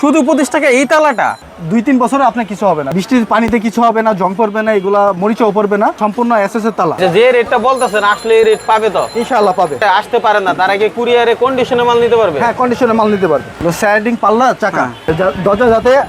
শুধু পঁচিশ টাকা এই তালাটা? দুই তিন বছরে আপনার কিছু হবে না। বৃষ্টির পানিতে কিছু হবে না জং পড়বে না এগুলা মরিচাও পড়বে না সম্পূর্ণ এস এস এর তালা। যে- যে রেটটা বলতেছেন আসলে এই রেট পাবে তো? ইনশাআল্লাহ পাবে। আসতে পারে না তার আগে কুরিয়ারে কন্ডিশনে মাল নিতে পারবে? হ্যাঁ কন্ডিশনে মাল নিতে পারবে। স্যাডিং পাল্লা চাকা। দরজা যাতে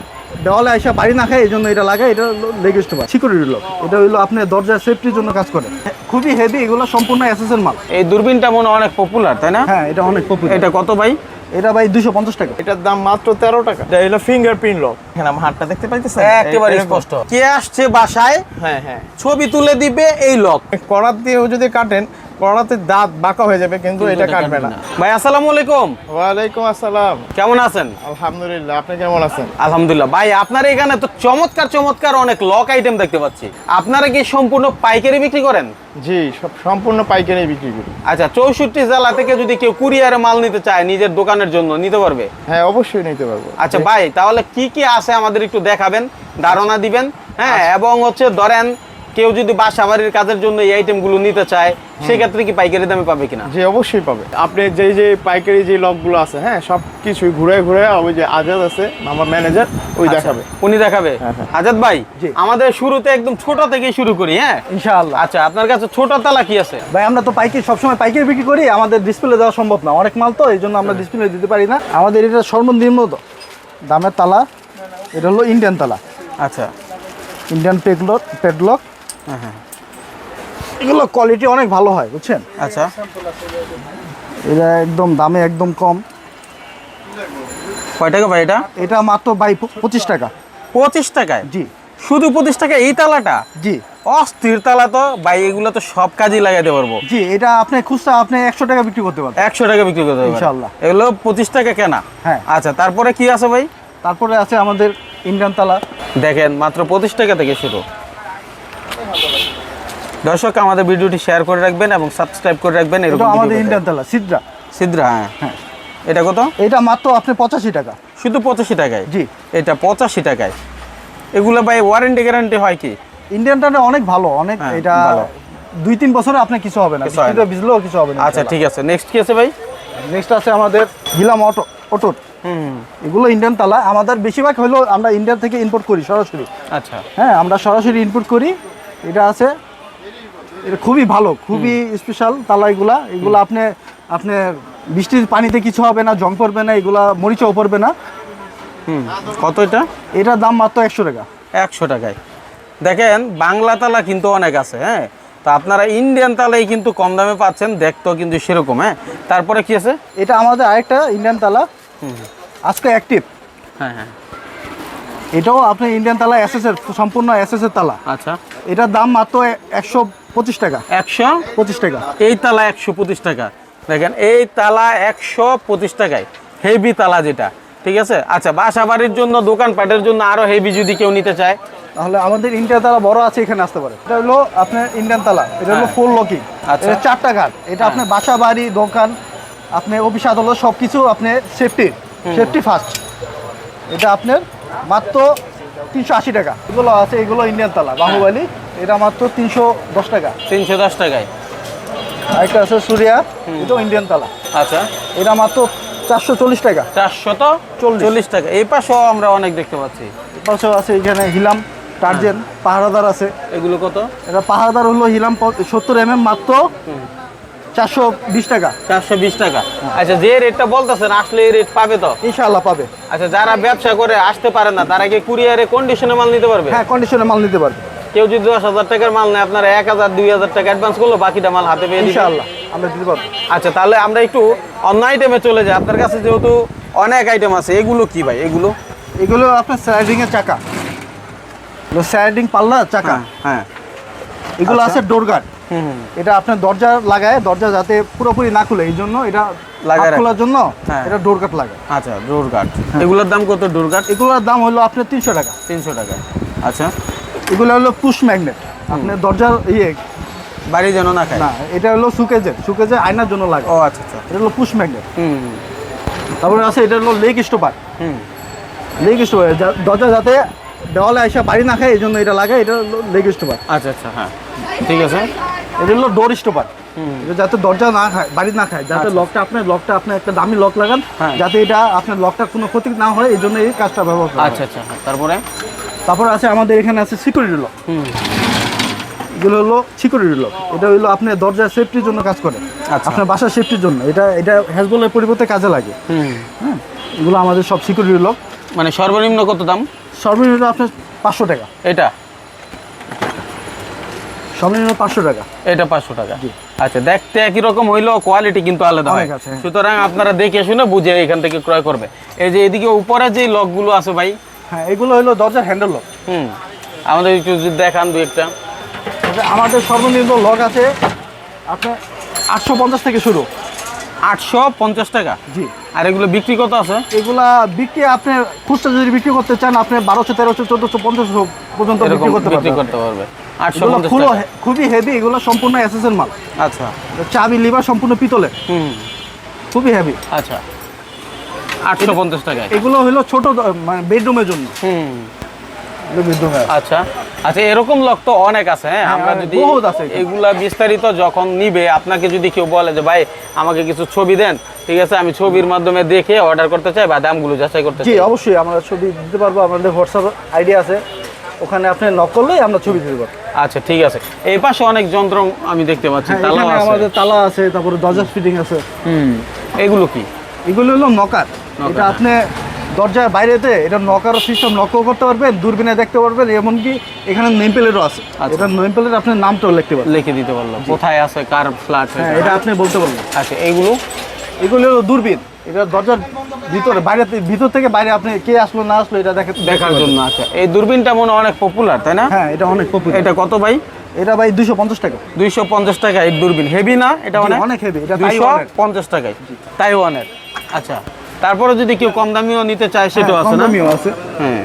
দেওয়ালে এসে বাড়ি না খায় এই জন্য এটা লাগে এটা লেগেস্ট বার সিকিউরিটি লক এটা হইল আপনার দরজার সেফটির জন্য কাজ করে। খুবই হেভি এগুলো সম্পূর্ণ এসএস এর মাল। এই দূরবীনটা মনে অনেক পপুলার তাই না? হ্যাঁ এটা অনেক পপুলার এটা কত ভাই? এটা ভাই দুশো পঞ্চাশ টাকা। এটার দাম মাত্র তেরো টাকা। এটা হলো ফিঙ্গারপ্রিন্ট লক এখানে আমার হাতটা দেখতে পাইতেছেন? একেবারে স্পষ্ট। কে আসছে বাসায়? হ্যাঁ হ্যাঁ। ছবি তুলে দিবে এই লক করাত দিয়েও যদি কাটেন করাতে দাঁত বাঁকা হয়ে যাবে কিন্তু এটা কাটবে না। ভাই আসসালামু আলাইকুম। ওয়ালাইকুম আসসালাম। কেমন আছেন? আলহামদুলিল্লাহ আপনি কেমন আছেন? আলহামদুলিল্লাহ। ভাই আপনার এখানে তো চমৎকার চমৎকার অনেক লক আইটেম দেখতে পাচ্ছি। আপনারা কি সম্পূর্ণ পাইকারি বিক্রি করেন? জি সব সম্পূর্ণ পাইকারি বিক্রি করি। আচ্ছা চৌষট্টি জেলা থেকে যদি কেউ কুরিয়ারে মাল নিতে চায় নিজের দোকানের জন্য নিতে পারবে? হ্যাঁ অবশ্যই নিতে পারব। আচ্ছা ভাই তাহলে কি কি আছে আমাদের একটু দেখাবেন ধারণা দিবেন হ্যাঁ আচ্ছা। এবং হচ্ছে ধরেন কেউ যদি বাসা বাড়ির কাজের জন্য এই আইটেমগুলো নিতে চায় সেক্ষেত্রে কি পাইকারি দামে পাবে কিনা? জি অবশ্যই পাবে। আপনি যেই যে পাইকারি যে লকগুলো আছে হ্যাঁ সব কিছুই ঘুরে ঘুরে ওই যে আজাদ আছে আমার ম্যানেজার ওই দেখাবে। উনি দেখাবে? হ্যাঁ, হ্যাঁ। আজাদ ভাই আমাদের শুরুতে একদম ছোট থেকে শুরু করি হ্যাঁ? ইনশাআল্লাহ। আচ্ছা আপনার কাছে ছোট তালা কি আছে? ভাই আমরা তো পাইকারি সবসময় পাইকারি বিক্রি করি আমাদের ডিসপ্লে দেওয়া সম্ভব না। অনেক মাল তো এই জন্য আমরা ডিসপ্লে দিতে পারি না। আমাদের এটা সর্বনিম্ন দামের তালা এটা হলো ইন্ডিয়ান তালা। আচ্ছা। ইন্ডিয়ান পেডলক পেডলক হ্যাঁ হ্যাঁ এগুলো কোয়ালিটি অনেক ভালো হয় বুঝছেন? আচ্ছা। এটা একদম দামে একদম কম। কয় টাকা ভাই এটা? এটা মাত্র বাই পঁচিশ টাকা। পঁচিশ টাকায়? জি। শুধু পঁচিশ টাকা এই তালাটা? জি। অস্থির তালা তো। ভাই এগুলো তো সব কাজেই লাগাইতে পারব। জি এটা আপনি খুচরা আপনি একশো টাকা বিক্রি করতে পারবেন। একশো টাকা বিক্রি করতে পারবেন। ইনশাআল্লাহ। এগুলো পঁচিশ টাকা কেনা? হ্যাঁ। আচ্ছা তারপরে কি আছে ভাই? তারপরে আছে আমাদের ইন্ডিয়ান তালা। দেখেন মাত্র পঁচিশ টাকা থেকে শুরু। দর্শক আমাদের ভিডিওটি শেয়ার করে রাখবেন এবং সাবস্ক্রাইব করে রাখবেন এরকম আমাদের ইন্ডিয়ান তালা সিদ্রা। সিদ্রা হ্যাঁ হ্যাঁ। এটা কত? এটা মাত্র আপনি পঁচাশি টাকা। শুধু পঁচাশি টাকায়? জি। এটা পঁচাশি টাকায়। এগুলো ভাই ওয়ারেন্টি গ্যারান্টি হয় কি? ইন্ডিয়ান তালা অনেক ভালো অনেক হ্যাঁ, এটা দুই তিন বছরে আপনার কিছু হবে না। বৃষ্টিতে ভিজলেও কিছু হবে না আচ্ছা ঠিক আছে। নেক্সট কি আছে ভাই? নেক্সট আছে আমাদের গিলাম অটো অটোর হুম। এগুলো ইন্ডিয়ান তালা। আমাদের বেশিরভাগ হলো আমরা ইন্ডিয়া থেকে ইম্পোর্ট করি সরাসরি। আচ্ছা। হ্যাঁ আমরা সরাসরি ইনপুট করি। এটা আছে এটা খুবই ভালো খুবই স্পেশাল তালা এগুলা এগুলো আপনি আপনি বৃষ্টির পানিতে কিছু হবে না জং পড়বে না এগুলা মরিচাও পড়বে না। হুম কত এটা? এটার দাম মাত্র একশো টাকা। একশো টাকায়। দেখেন বাংলা তালা কিন্তু অনেক আছে হ্যাঁ? তো আপনারা ইন্ডিয়ান তালাই কিন্তু কম দামে পাচ্ছেন দেখতেও কিন্তু সেরকম হ্যাঁ? তারপরে কি আছে? এটা আমাদের আরেকটা ইন্ডিয়ান তালা। আজকে অ্যাক্টিভ হ্যাঁ হ্যাঁ। এটাও আপনি ইন্ডিয়ান তালা এসএস এর সম্পূর্ণ এসএস এর তালা। আচ্ছা। এটার দাম মাত্র একশো পঁচিশ টাকা। একশো? পঁচিশ টাকা। এই তালা একশো পঁচিশ টাকা। দেখেন এই তালা একশো পঁচিশ টাকায়। হেভি তালা যেটা ঠিক আছে? আচ্ছা বাসা বাড়ির জন্য দোকানপাটের জন্য আরও হেভি যদি কেউ নিতে চায়। তাহলে আমাদের ইন্ডিয়ান তালা বড় আছে এখানে আসতে পারে। এটা হলো আপনার ইন্ডিয়ান তালা। এটা হলো হ্যাঁ। ফুল লকিং আচ্ছা। চারটা কাঠ এটা আপনার বাসা বাড়ি দোকান আপনি অফিস আদালত সব কিছু আপনি সেফটি সেফটি ফার্স্ট এটা আপনার মাত্র তিনশো আশি টাকা। এগুলো আছে এগুলো ইন্ডিয়ান তালা বাহুবালি। এটা মাত্র তিনশো দশ টাকা। তিনশো দশ টাকায়। আরেকটা আছে সুরিয়া এটাও ইন্ডিয়ান তালা। আচ্ছা। এটা মাত্র চারশো চল্লিশ টাকা। চারশো তো চল্লিশ। টাকা। এই পাশেও আমরা অনেক দেখতে পাচ্ছি। পাশেও আছে এখানে হিলাম টার্জেন পাহারাদার আছে। এগুলো কত? এটা পাহাড়দার হলো হিলাম সত্তর এম এম মাত্র চারশো বিশ টাকা। চারশো বিশ টাকা। আচ্ছা যে রেটটা বলতেছেন আসলে এই রেট পাবে তো? ইনশাআল্লাহ পাবে। আচ্ছা যারা ব্যবসা করে আসতে পারে না তারা কি কুরিয়ারে কন্ডিশনে মাল নিতে পারবে? হ্যাঁ কন্ডিশনে মাল নিতে পারবে। কেউ যদি দশ হাজার টাকার মাল নেয় আপনারা এক হাজার দুই হাজার টাকা অ্যাডভান্স করল বাকিটা মাল হাতে পেয়ে দিবেন। ইনশাআল্লাহ আমরা দিতে পারব। আচ্ছা তাহলে আমরা একটু অন্য আইটেমে চলে যাই। আপনার কাছে যেহেতু অনেক আইটেম আছে এগুলো কি ভাই? এগুলো? এগুলো আপনার স্লাইডিং এর চাকা। স্লাইডিং পাল্লা চাকা। হ্যাঁ এগুলো আচ্ছা। আছে ডোর গার্ড হুম হুম এটা আপনার দরজা লাগায় দরজা যাতে পুরোপুরি না খুলে এই জন্য এটা লাগায় খোলার জন্য হ্যাঁ। এটা ডোর গার্ড লাগে আচ্ছা ডোর গার্ড এগুলোর দাম কত ডোর গার্ড এগুলোর দাম হলো আপনার তিনশো টাকা। তিনশো টাকা। আচ্ছা। এগুলো হলো পুশ ম্যাগনেট আপনার দরজার ইয়ে বাড়ি যেন না খায়? না এটা হলো সুকেজের। সুকেজের আয়নার জন্য লাগে ও আচ্ছা আচ্ছা। এটা হলো পুশ ম্যাগনেট হুম। হুম, তারপরে আছে এটা হলো লেগ স্টোপার হুম। লেগ স্টোপার দরজা যাতে দেওয়ালে এসে বাড়ি না খায় এই জন্য এটা লাগে এটা হলো লেগ স্টোপার আচ্ছা আচ্ছা হ্যাঁ। ঠিক আছে। এটা হলো ডোর স্টোপার যাতে দরজা না খায় বাড়ি না খায় যাতে লকটা আপনার লকটা আপনি একটা দামি লক লাগান আচ্ছা। হ্যাঁ। যাতে এটা আপনার লকটা কোনো ক্ষতি না হয় এই জন্য এই কাজটা ব্যবহার করা আচ্ছা আচ্ছা তারপরে? তারপর আছে আমাদের এখানে আছে সিকিউরিটি লক এগুলো হলো সিকিউরিটি লক এটা হলো আপনার দরজার সেফটির জন্য কাজ করে। আচ্ছা। আপনার বাসার সেফটির জন্য। এটা এটা হ্যাজবলের পরিবর্তে কাজে লাগে। হ্যাঁ এগুলো আমাদের সব সিকিউরিটি লক মানে সর্বনিম্ন কত দাম? সর্বনিম্ন আপনার পাঁচশো টাকা। এটা? সর্বনিম্ন পাঁচশো টাকা। এটা পাঁচশো টাকা। আচ্ছা দেখতে একই রকম হইলেও কোয়ালিটি কিন্তু আলাদা হয়। সুতরাং আপনারা দেখে শুনে বুঝে এখান থেকে ক্রয় করবে। এই যে এদিকে উপরে যে লকগুলো আছে ভাই। হ্যাঁ এগুলো হলো দরজার হ্যান্ডেল লক হুম আমাদের একটু দেখান দু একটা। আমাদের সর্বনিম্ন লক আছে আপনার আটশো পঞ্চাশ থেকে শুরু। আটশো পঞ্চাশ টাকা? জি। আর এগুলো বিক্রি কত আছে? এগুলা বিক্রি আপনি খুচরা যদি বিক্রি করতে চান আপনি বারোশো তেরোশো চোদ্দোশো পঞ্চাশশো পর্যন্ত বিক্রি করতে পারবেন। খুবই হেভি এগুলো সম্পূর্ণ এসএসএর মাল। আচ্ছা। চাবি লিভার সম্পূর্ণ পিতলের। হুম। খুবই হেভি আচ্ছা। আটশো পঞ্চাশ টাকায়। এগুলো হলো ছোট মানে বেডরুমের জন্য। হুম। আচ্ছা। আচ্ছা এরকম লক তো অনেক আছে হ্যাঁ? আমরা হ্যাঁ, যদি আছে এখানে। এগুলা বিস্তারিত যখন নিবে আপনাকে যদি কেউ বলে যে ভাই আমাকে কিছু ছবি দেন ঠিক আছে? আমি ছবির মাধ্যমে দেখে অর্ডার করতে চাই বা দামগুলো যাচাই করতে চাই। অবশ্যই আমরা ছবি দিতে পারব আমাদের হোয়াটসঅ্যাপ আইডিয়া আছে। ওখানে আপনি নক করলেই আমরা ছবি দিতে পারব আচ্ছা ঠিক আছে। এই পাশে অনেক যন্ত্র আমি দেখতে পাচ্ছি তালা আছে। আমাদের তালা আছে তারপরে দরজা ফিটিং আছে। হুম এগুলো কি? এগুলো হলো নকার নকার, এটা আপনি দরজার বাইরেতে এটা নকারও সিস্টেম লকও করতে পারবেন দূরবীনে দেখতে পারবেন এমনকি এখানে নেম প্লেটও আছে। আচ্ছা। এটা নেম প্লেট আপনার নামটাও লিখতে পারবেন। লিখে দিতে পারলাম। কোথায় আছে কার ফ্ল্যাট হ্যাঁ এটা আপনি বলতে পারবেন। আচ্ছা এইগুলো এগুলো হলো দূরবীন। এটা দরজার ভিতরে বাইরে ভিতর থেকে বাইরে আপনি কে আসলো না আসলো এটা দেখে দেখার জন্য আচ্ছা। এই দূরবীনটা মনে অনেক পপুলার তাই না? হ্যাঁ এটা অনেক পপুলার এটা কত ভাই? এটা ভাই দুশো পঞ্চাশ টাকা। দুইশো পঞ্চাশ টাকা এই দূরবীন। হেভি না? এটা অনেক? অনেক heavy, এটা তাইওয়ানের। পঞ্চাশ টাকায়। তাইওয়ানের আচ্ছা। তারপরে যদি কেউ কম দামিও নিতে চায় সেটাও হ্যাঁ, আছে দামিও আছে। হ্যাঁ।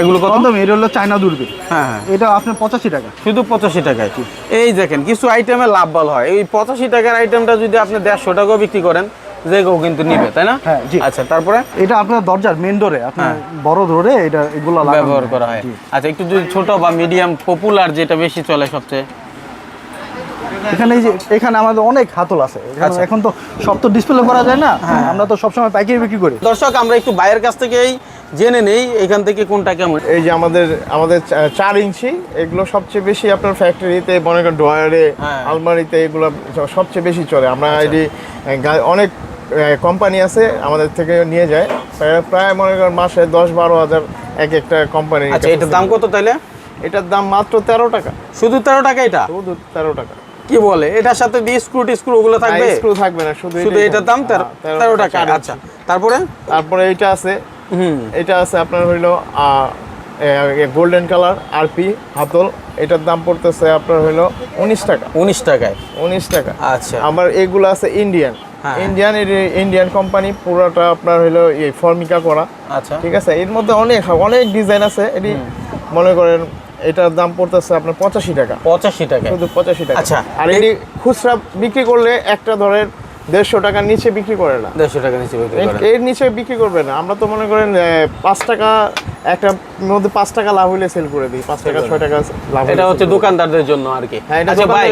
এগুলো কত? কম দামি এটা হলো চায়না দূরবীন। হ্যাঁ হ্যাঁ। এটা আপনার পঁচাশি টাকা। শুধু পঁচাশি টাকায়। এই দেখেন কিছু আইটেমে লাভ ভালো হয়। এই পঁচাশি টাকার আইটেমটা যদি আপনি দেড়শো টাকাও বিক্রি করেন যে কেউ কিন্তু নিবে তাই না? হ্যাঁ, আচ্ছা তারপরে? এটা আপনার দরজার মেন ডোরে আপনার বড় ডোরে এটা এগুলো ব্যবহার করা হয়। আচ্ছা একটু যদি ছোট বা মিডিয়াম পপুলার যেটা বেশি চলে সবচেয়ে? এখানে এই যে এখানে আমাদের অনেক হাতল আছে। আচ্ছা। এখন তো সব তো ডিসপ্লে করা যায় না। আমরা তো সবসময় পাইকারি বিক্রি করি। দর্শক আমরা একটু বাইরের কাছ থেকেই জেনে নেই এখান থেকে কোনটা কেমন? এই যে আমাদের আমাদের চার ইঞ্চি এগুলো সবচেয়ে বেশি আপনার ফ্যাক্টরিতে মনে করেন ড্রয়ারে হ্যাঁ। আলমারিতে এগুলো সবচেয়ে বেশি চলে। আমরা এটি গা- অনেক কোম্পানি আছে আমাদের থেকে নিয়ে যায়। প্রায়- মনে করেন মাসে দশ বারো হাজার এক একটা কোম্পানি আচ্ছা এটার দাম কত তাইলে? এটার দাম মাত্র তেরো টাকা। শুধু তেরো টাকা এটা? শুধু তেরো টাকা। কি বলে? এটার সাথে দিয়ে স্ক্রু টিস্ক্রু ওগুলো থাকবে? স্ক্রু থাকবে না শুধু শুধু এটার দাম। তেরো হ্যাঁ, টাকা আচ্ছা। তারপরে? তারপরে এটা আছে। হুম। এটা আছে আপনার হইল গোল্ডেন কালার আরপি হাতল। এটার দাম পড়তেছে আপনার হইল উনিশ টাকা। উনিশ টাকায়। উনিশ টাকা। আচ্ছা। আমার এগুলো আছে ইন্ডিয়ান। ইন্ডিয়ান ইন্ডিয়ান কোম্পানি পুরোটা আপনার হলো এই ফর্মিকা করা। আচ্ছা। ঠিক আছে? এর মধ্যে অনেক অনেক ডিজাইন আছে। এটি মনে করেন এটার দাম পড়তেছে আপনার পঁচাশি টাকা। পঁচাশি টাকা। শুধু পঁচাশি টাকা। আচ্ছা। আর এটি খুচরা বিক্রি করলে একটা ধরেন দেড়শো টাকার নিচে বিক্রি করে না। দেড়শো টাকার নিচে বিক্রি করে। এর নিচে বিক্রি করবে না। আমরা তো মনে করেন পাঁচ টাকা একটা মধ্যে পাঁচ টাকা লাভ হইলে সেল করে দিই। পাঁচ টাকা ছয় টাকা লাভ এটা হচ্ছে। দোকানদারদের জন্য আর কি। হ্যাঁ, এটা আচ্ছা ভাই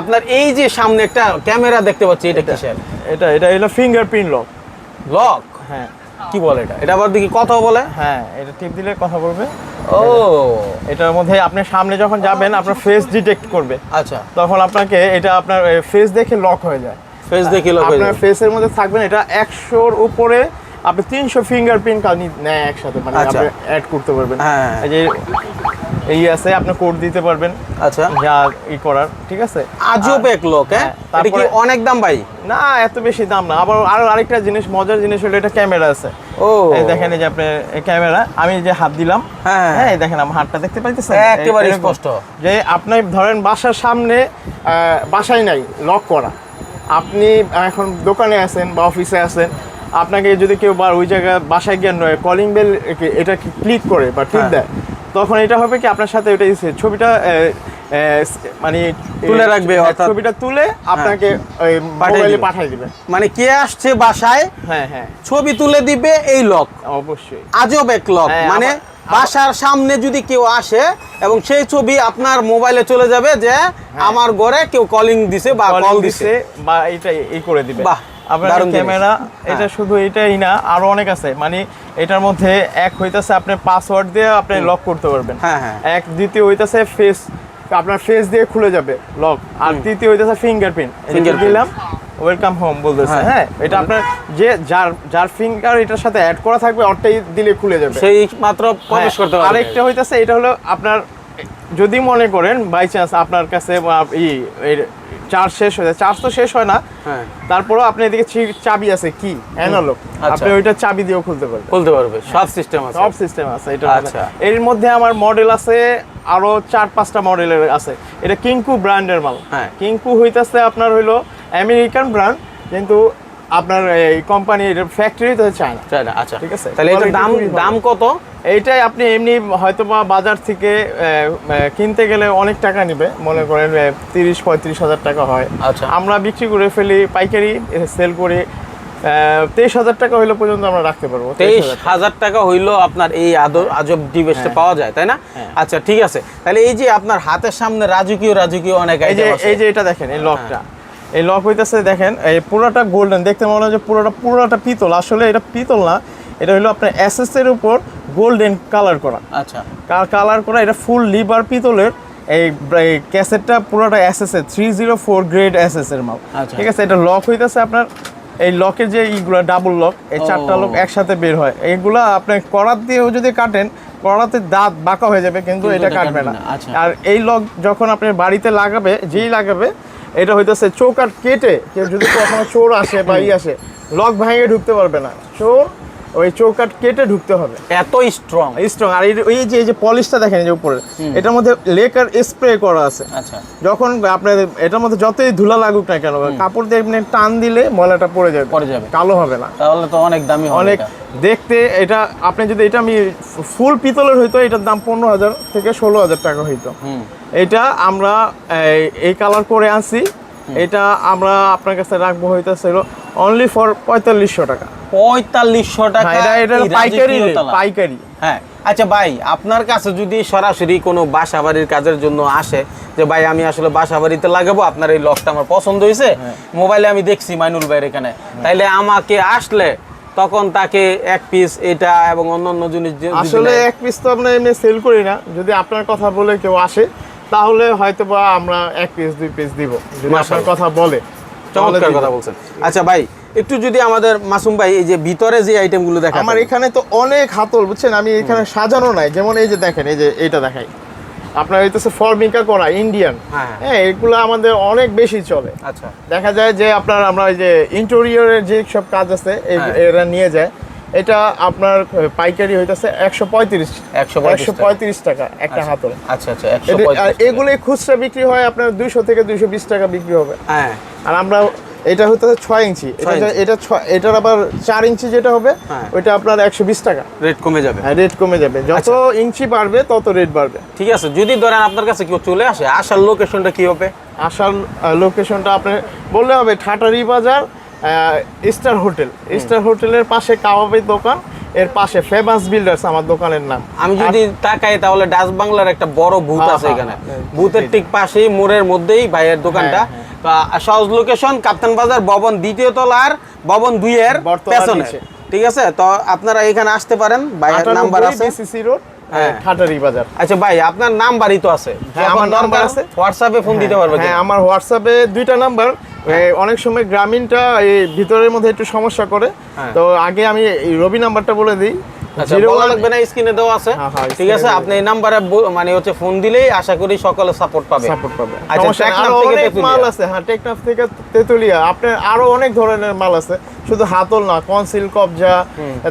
আপনার এই যে সামনে একটা ক্যামেরা দেখতে পাচ্ছি এটা কিসের? এটা এটা হলো ফিঙ্গারপ্রিন্ট লক লক হ্যাঁ। কি বলে এটা? এটা আবার দেখি কথা বলে। হ্যাঁ এটা টিপ দিলে কথা বলবে। ও। এটার মধ্যে আপনি সামনে যখন যাবেন আপনার ফেস ডিটেক্ট করবে। আচ্ছা। তখন আপনাকে এটা আপনার ফেস দেখে লক হয়ে যায়। ফেস আপনার ফেসের মধ্যে থাকবেন এটা একশোর উপরে আপনি তিনশো ফিঙ্গারপ্রিন্ট নেয় একসাথে মানে আচ্ছা। আপনি অ্যাড করতে পারবেন। হ্যাঁ। এই যে এই আছে আপনি কোড দিতে পারবেন। আচ্ছা। যা ই করার ঠিক আছে? আজব এক লোক হ্যাঁ? হ্যাঁ, এটা কি তারপরে- অনেক দাম ভাই? না এত বেশি দাম না। আবার আরও আরেকটা জিনিস মজার জিনিস হলো এটা ক্যামেরা আছে। ও। এই দেখেন এই যে আপনি ক্যামেরা আমি যে হাত দিলাম হ্যাঁ। হ্যাঁ। দেখেন আমার হাতটা দেখতে পাইতেছেন? একেবারে স্পষ্ট। যে আপনি ধরেন বাসার সামনে আহ, বাসায় নাই লক করা। আপনি এখন দোকানে আছেন বা অফিসে আছেন আপনাকে যদি কেউ বা ওই জায়গায় বাসায় গিয়ে কলিং বেল এটা ক্লিক করে বা টিপ হ্যাঁ। দেয় তখন এটা হবে কি আপনার সাথে ওটা ইসে- ছবিটা মানে তুলে রাখবে হ্যাঁ, অর্থাৎ- ছবিটা তুলে আপনাকে ওই পাঠিয়ে মোবাইলে পাঠিয়ে দিবে। মানে কে আসছে বাসায়? হ্যাঁ হ্যাঁ। ছবি তুলে দিবে এই লক অবশ্যই। আজব এক লক হ্যাঁ, মানে বাসার সামনে যদি কেউ আসে এবং সেই ছবি আপনার মোবাইলে চলে যাবে যে আমার ঘরে কেউ কলিং দিছে বা কল দিছে বা এটা এই করে দিবে। বাহ, আপনার ক্যামেরা এটা হ্যাঁ। শুধু এটাই না আরও অনেক আছে। মানে এটার মধ্যে এক হইতাছে আপনি পাসওয়ার্ড দিয়ে আপনি লক করতে পারবেন। হ্যাঁ, হ্যাঁ। এক দ্বিতীয় হইতাছে ফেস আপনার ফেস দিয়ে খুলে যাবে লক আর তৃতীয় হইতাছে ফিঙ্গারপ্রিন্ট দিলাম। ওয়েলকাম হোম বলতেছে হ্যাঁ। হ্যাঁ? এটা আপনার যে যার যার ফিঙ্গার এটার সাথে অ্যাড করা থাকবে ওটাই দিলে খুলে যাবে। সেই মাত্র প্রবেশ করতে হ্যাঁ, পারবে। আরেকটা হইতাছে এটা হলো আপনার যদি মনে করেন বাই চান্স আপনার কাছে ই চার্জ শেষ হয়ে যায়। চার্জ তো শেষ হয় না। হ্যাঁ। তারপরেও আপনি এদিকে চাবি আছে কি? অ্যানালগ আচ্ছা। আপনি ওইটা চাবি দিয়েও খুলতে পারবেন। খুলতে পারবে। সব সিস্টেম আছে। সব সিস্টেম আছে এটা আচ্ছা। এর মধ্যে আমার মডেল আছে আরও চার পাঁচটা মডেলের আছে। এটা কিঙ্কু ব্র্যান্ডের মাল। হ্যাঁ। কিঙ্কু হইতাছে আপনার হইল আমেরিকান ব্র্যান্ড কিন্তু আপনার এই কোম্পানির ফ্যাক্টরি তো চায়না তাই না? আচ্ছা। ঠিক আছে। তাহলে এটার দাম দাম কত? এইটাই আপনি এমনি হয়তো বা বাজার থেকে কিনতে গেলে অনেক টাকা নেবে। মনে করেন তিরিশ পঁয়ত্রিশ হাজার টাকা হয়। আচ্ছা। আমরা বিক্রি করে ফেলি পাইকারি সেল করি তেইশ হাজার টাকা হইলে পর্যন্ত আমরা রাখতে পারব। তেইশ হাজার টাকা। হইল আপনার এই আদর আজব ডিভাইসটা হ্যাঁ। পাওয়া যায় তাই না? হ্যাঁ। আচ্ছা ঠিক আছে। তাহলে এই যে আপনার হাতের সামনে রাজকীয় রাজকীয় অনেক এই যে এই যে এটা দেখেন এই লকটা এই লক হইতেছে দেখেন এই পুরোটা গোল্ডেন দেখতে মনে হয় যে পুরোটা পুরোটা পিতল। আসলে এটা পিতল না এটা হলো আপনার এসএস এর উপর গোল্ডেন কালার করা। আচ্ছা। কালার করা এটা ফুল লিভার পিতলের এই ক্যাসেটটা পুরোটা এর three zero four grade SS এর মাল। আচ্ছা। ঠিক আছে এটা লক হইতেছে আপনার এই লকের যে ইগুলো ডাবল লক এই চারটা লক একসাথে বের হয়। এইগুলা আপনি করাত দিয়েও যদি কাটেন করাতে দাঁত বাঁকা হয়ে যাবে কিন্তু এটা কাটবে না, আচ্ছা। আর এই লক যখন আপনি বাড়িতে লাগাবে যেই লাগাবে এটা হইতেছে চৌকাট কেটে কেউ যদি কখনো চোর আসে বা ই আসে লক ভাঙে ঢুকতে পারবে না। চোর ওই চৌকাট কেটে ঢুকতে হবে। এত স্ট্রং স্ট্রং আর এই- যে এই যে পলিশটা দেখেন যে উপরে এটার মধ্যে লেকার স্প্রে করা আছে। আচ্ছা। যখন আপনার এটার মধ্যে যতই ধুলা লাগুক না কেন কাপড় দিয়ে আপনি টান দিলে ময়লাটা পড়ে যাবে পড়ে যাবে। কালো হবে না। তাহলে তো অনেক দামি অনেক দেখতে এটা আপনি যদি এটা আমি ফুল পিতলের হইতো এটার দাম পনেরো হাজার থেকে ষোলো হাজার টাকা হইতো। হুম। এটা আমরা এই- কালার করে আনছি। এটা আমরা আপনার কাছে রাখব হইতেছিল অনলি ফর পঁয়তাল্লিশশো টাকা। পঁয়তাল্লিশশো টাকা হ্যাঁ, এটা এটা পাইকারি। পাইকারি। হ্যাঁ। আচ্ছা ভাই আপনার কাছে যদি সরাসরি কোনো বাসা বাড়ির কাজের জন্য আসে যে ভাই আমি আসলে বাসা বাড়িতে লাগাবো আপনার এই লকটা আমার পছন্দ হয়েছে হ্যাঁ। মোবাইলে আমি দেখছি মাইনুল ভাইয়ের এখানে। তাইলে আমাকে আসলে তখন তাকে এক পিস এটা এবং অন্য অন্য জিনিস আসলে এক পিস তো আমরা এমনি সেল করি না। যদি আপনার কথা বলে কেউ আসে তাহলে হয়তো বা আমরা এক পিস দুই পিস দিব যদি আপনার কথা বলে। চমৎকার কথা বলছেন। আচ্ছা ভাই একটু যদি আমাদের মাসুম ভাই এই যে ভিতরে যে আইটেমগুলো দেখা আমার এখানে তো অনেক হাতল বুঝছেন? আমি এখানে সাজানো নাই। যেমন এই যে দেখেন এই যে এটা দেখাই। আপনার হইতেছে ফর্মিকা করা ইন্ডিয়ান হ্যাঁ। হ্যাঁ। এগুলো আমাদের অনেক বেশি চলে। আচ্ছা। দেখা যায় যে আপনার আমরা ওই যে ইন্টেরিয়রের যে সব কাজ আছে হ্যাঁ। এরা নিয়ে যায়। এটা আপনার পাইকারি হইতেছে একশো পঁয়ত্রিশ 135 একশো পঁয়ত্রিশ টাকা। একটা হাতল। আচ্ছা আচ্ছা আর এগুলোই খুচরা বিক্রি হয় আপনার দুইশো থেকে দুইশো বিশ টাকা বিক্রি হবে। হ্যাঁ। আর আমরা এটা হতে ছয় ইঞ্চি। এটা এটার আবার চার ইঞ্চি যেটা হবে হ্যাঁ। ওইটা আপনার একশো বিশ টাকা। রেট কমে যাবে। হ্যাঁ রেট কমে যাবে। যত আচ্ছা। ইঞ্চি বাড়বে তত রেট বাড়বে। ঠিক আছে যদি ধরেন আপনার কাছে কেউ চলে আসে আসার লোকেশনটা কি হবে? আসার লোকেশনটা আপনি বললে হবে ঠাটারি বাজার স্টার হোটেল স্টার হোটেলের পাশে কাবাবের দোকান এর পাশে ফেমাস বিল্ডার্স আমার দোকানের নাম। আমি যদি তাকাই তাহলে ডাচ বাংলার একটা বড় বুথ হ্যাঁ, আছে হ্যাঁ, এখানে। হ্যাঁ, বুথের ঠিক পাশেই মোড়ের মধ্যেই ভাইয়ের দোকানটা। হ্যাঁ, সহজ লোকেশন কাপ্তান বাজার ভবন দ্বিতীয় তলার ভবন দুই এর পেছনে ঠিক আছে? তো আপনারা এখানে আসতে পারেন ভাইয়ের নাম্বার আছে। বিসিসি রোড হ্যাঁ। ঠাটারি বাজার আচ্ছা ভাই আপনার নাম্বারই তো আছে। হ্যাঁ, আমার নাম্বার আছে। হোয়াটসঅ্যাপে ফোন দিতে পারবে হ্যাঁ আমার হোয়াটসঅ্যাপে দুইটা নাম্বার। অনেক সময় গ্রামীণটা এই ভিতরের মধ্যে একটু সমস্যা করে। হ্যাঁ। তো আগে আমি রবি নাম্বারটা বলে দিই। জিরো বলা লাগবে না স্ক্রিনে দেওয়া আছে। ঠিক আছে আপনি এই নাম্বারে মানে হচ্ছে ফোন দিলেই আশা করি সকলে সাপোর্ট পাবে। সাপোর্ট পাবে। আচ্ছা সমস্যা নেই। টেকনাফ আরও অনেক তেঁতুলিয়া। মাল আছে। হ্যাঁ টেকনাফ থেকে তেতুলিয়া। আপনার আরও অনেক ধরনের মাল আছে। শুধু হাতল না কনসিল কবজা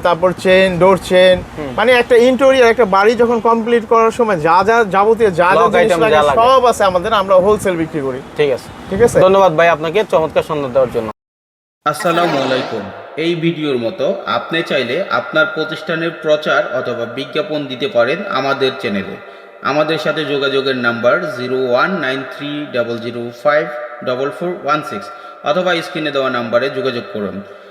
তারপর চেন ডোর চেন মানে একটা ইন্টেরিয়র একটা বাড়ি যখন কমপ্লিট করার সময় যা যা যাবতীয় যা যা জিনিস লাগে। সব আছে আমাদের আমরা হোলসেল বিক্রি করি। ঠিক আছে। ঠিক আছে? ধন্যবাদ ভাই আপনাকে চমৎকার সন্ধান দেওয়ার জন্য। আসসালামু আলাইকুম। এই ভিডিওর মতো আপনি চাইলে আপনার প্রতিষ্ঠানের প্রচার অথবা বিজ্ঞাপন দিতে পারেন আমাদের চ্যানেলে। আমাদের সাথে যোগাযোগের number zero one nine three double zero five double four one six অথবা স্ক্রিনে দেওয়া নাম্বারে যোগাযোগ করুন।